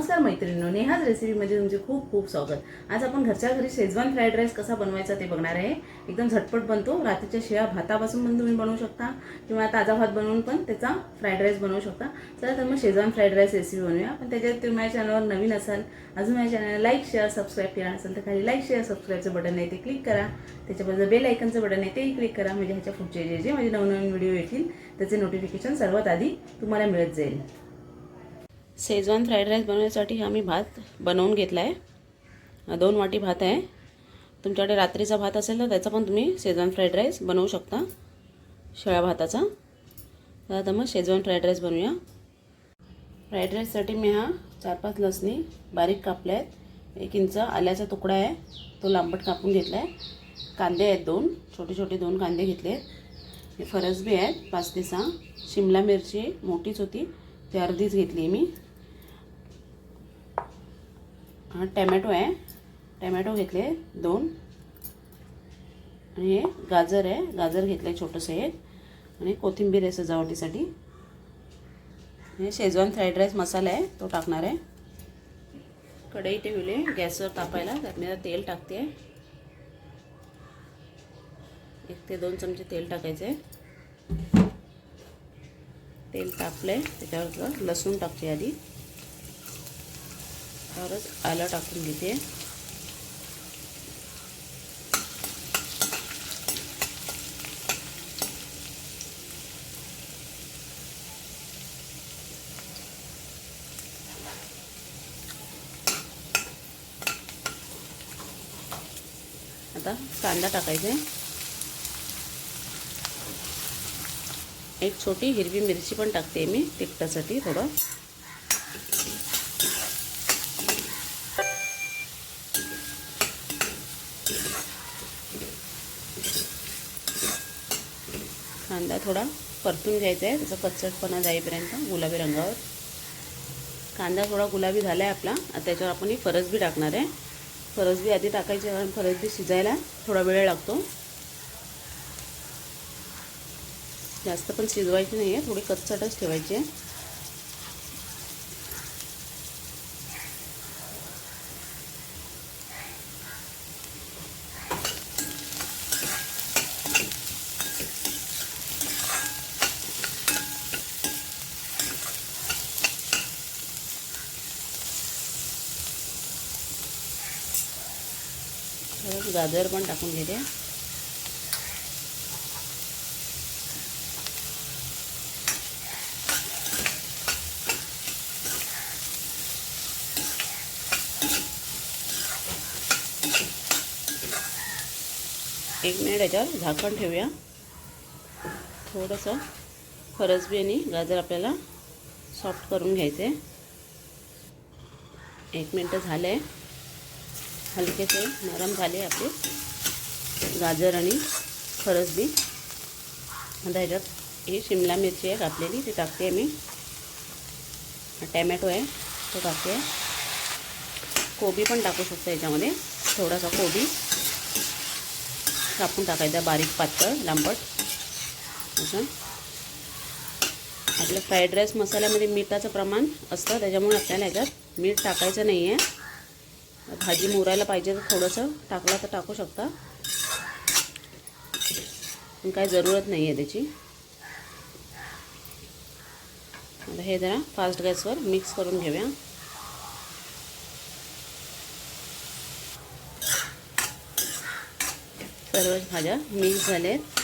नमस्कार मैत्रिणींनो नेहाज रेसिपीमध्ये तुमचे खूप खूप स्वागत. आज आपण घरच्या घरी शेजवान फ्राईड राईस कसा बनवायचा ते बघणार आहे. एकदम झटपट बनतो. रात्रीच्या शिळ्या भातापासून पण तुम्ही बनवू शकता किंवा ताजा भात बनवून पण त्याचा फ्राईड राईस बनवू शकता. चला तर मग शेजवान फ्राईड राईस रेसिपी बनवूया. पण त्याच्यात तुम्ही माझ्या चॅनलवर नवीन असाल अजून माझ्या चॅनलला लाईक शेअर सबस्क्राईब केला असेल तर खाली लाईक शेअर सबस्क्राईबचं बटन आहे ते क्लिक करा. त्याच्याबद्दल बेल आयकनचं बटन आहे तेही क्लिक करा. म्हणजे ह्याच्या पुढचे जे जे माझे नवनवीन व्हिडिओ येतील त्याचे नोटिफिकेशन सर्वात आधी तुम्हाला मिळत जाईल. शेजवान फ्राईड राईस बनवण्यासाठी आम्ही भात बनवून घेतला आहे. दोन वाटी भात आहे. तुमच्याकडे रात्रीचा भात असेल तर त्याचा पण तुम्ही शेजवान फ्राईड राईस बनवू शकता. शेळ्या भाताचा. तर आता मग शेजवान फ्राईड राईस बनवूया. फ्राईड राईससाठी मी हा चार पाच लसणी बारीक कापल्या आहेत. एक इंच आल्याचा तुकडा आहे. तो लांबट कापून घेतला आहे कांदे आहेत दोन. छोटे छोटे दोन कांदे घेतले आहेत. हे फरसबी आहेत. पाच ते सहा शिमला मिरची मोठीच होती. ती अर्धीच घेतली मी. टॅमॅटो आहे. टॅमॅटो घेतले दोन. आणि हे गाजर आहे. गाजर घेतलं आहे छोटंसं एक. आणि कोथिंबीर आहे सजावटीसाठी. हे शेजवान फ्राईड राईस मसाला आहे. तो टाकणार आहे. कढई ठेवली. आहे गॅसवर तापायला. त्यात मी तेल टाकते. एक ते दोन चमचे तेल टाकायचे. तेल तापले आहे त्याच्यावर लसूण टाकते आधी. त्यावरच आलं टाकून घेते. आता कांदा टाकायचा आहे. एक छोटी हिरवी मिरची पण टाकते मी तिखटासाठी थोडं. कांदा थोडा परतून घ्यायचा आहे. त्याचा कच्चटपणा जाईपर्यंत गुलाबी रंगावर. कांदा थोडा गुलाबी झाला आहे आपला. आता त्याच्यावर आपण ही फरसबी टाकणार आहे. फरसबी आधी टाकायची कारण फरसबी शिजायला थोडा वेळ लागतो. जास्त पण शिजवायची नाही आहे थोडी कच्चटच ठेवायची आहे थोडं गाजर पण टाकून घेते. एक मिनिट याच्यावर झाकण ठेवूया. थोडंसं फरसबी आणि गाजर आपल्याला सॉफ्ट करून घ्यायचे. एक मिनटं झालं आहे हलकेसे नरम झाले आपले. गाजर आणि फरसबी आता ह्याच्यात ही शिमला मिरची आहे कापलेली ती टाकते आहे मी टॅमॅटो आहे तो टाकते. आहे कोबी पण टाकू शकतो याच्यामध्ये थोडासा कोबी. कापून टाकायचा बारीक पातळ लांबट. असं. आपल्या फ्राईड राईस मसाल्यामध्ये मिठाचं प्रमाण असतं त्याच्यामुळे आपल्याला ह्याच्यात मीठ टाकायचं नाही आहे भाजी मुरायला पाहिजे तर थोडंसं टाकलं तर टाकू शकता. पण काही जरूरत नाही आहे त्याची. आता हे जरा फास्ट गॅसवर मिक्स करून घेऊया. सर्व भाज्या मिक्स झाल्या आहेत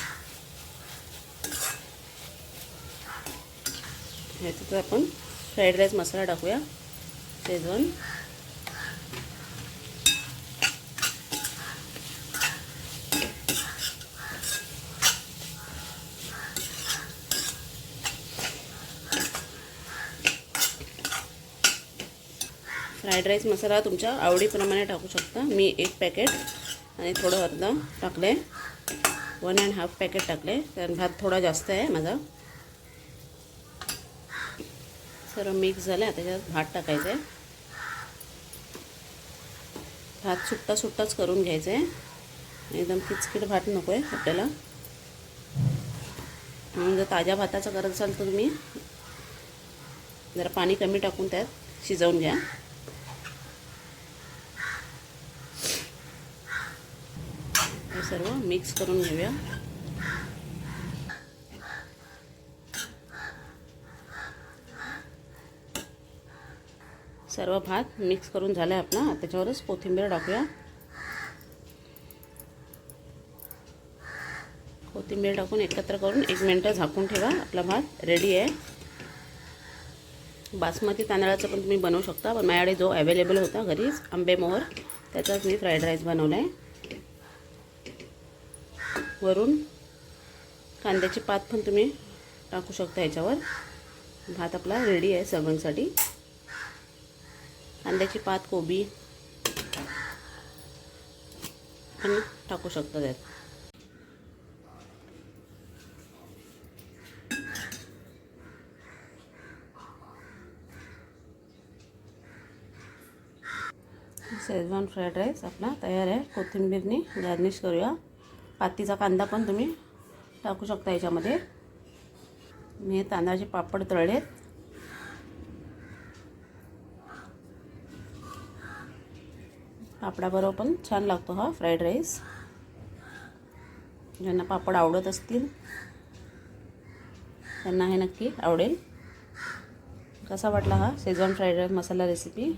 ह्याच्यात आपण फ्राईड राईस मसाला टाकूया. शेजवान फ्राईड राईस मसाला तुमच्या आवडीप्रमाणे टाकू शकता. मी एक पॅकेट आणि थोडं अर्धा टाकले. वन अँड हाफ पॅकेट टाकले. कारण भात थोडा जास्त आहे माझा. सर्व मिक्स झालं. त्याच्यात भात टाकायचं आहे भात सुट्टा सुट्टाच करून घ्यायचं आहे एकदम किचकिट भात नको आहे आपल्याला. म्हणून जर ताज्या भाताचं करत असाल तर तुम्ही जरा पाणी कमी टाकून त्यात शिजवून घ्या. सर्व मिक्स करून घेऊया. सर्व भात मिक्स करून झाला आहे आपला. त्याच्यावरच कोथिंबीर टाकूया. कोथिंबीर टाकून एकत्र करून एक मिनटं झाकून ठेवा. आपला भात रेडी आहे. बासमती तांदळाचं पण तुम्ही बनवू शकता. पण माझ्याकडे जो अवेलेबल होता घरीच आंबेमोहर त्याचाच मी फ्राईड राईस बनवला आहे वरून कांद्याची पात पण तुम्ही टाकू शकता याच्यावर. भात आपला रेडी आहे सगळ्यांसाठी कांद्याची पात कोबी पण टाकू शकता त्यात. शेजवान फ्राईड राईस आपला तयार आहे. कोथिंबीरनी गार्निश करूया. पातीचा कांदा पण तुम्ही टाकू शकता याच्यामध्ये. मी हे तांदळाचे पापड तळलेत. पापडाबरोबर पण छान लागतो हा फ्राईड राईस. ज्यांना पापड आवडत असतील त्यांना हे नक्की आवडेल. कसा वाटला हा schezwan fried rice masala recipe?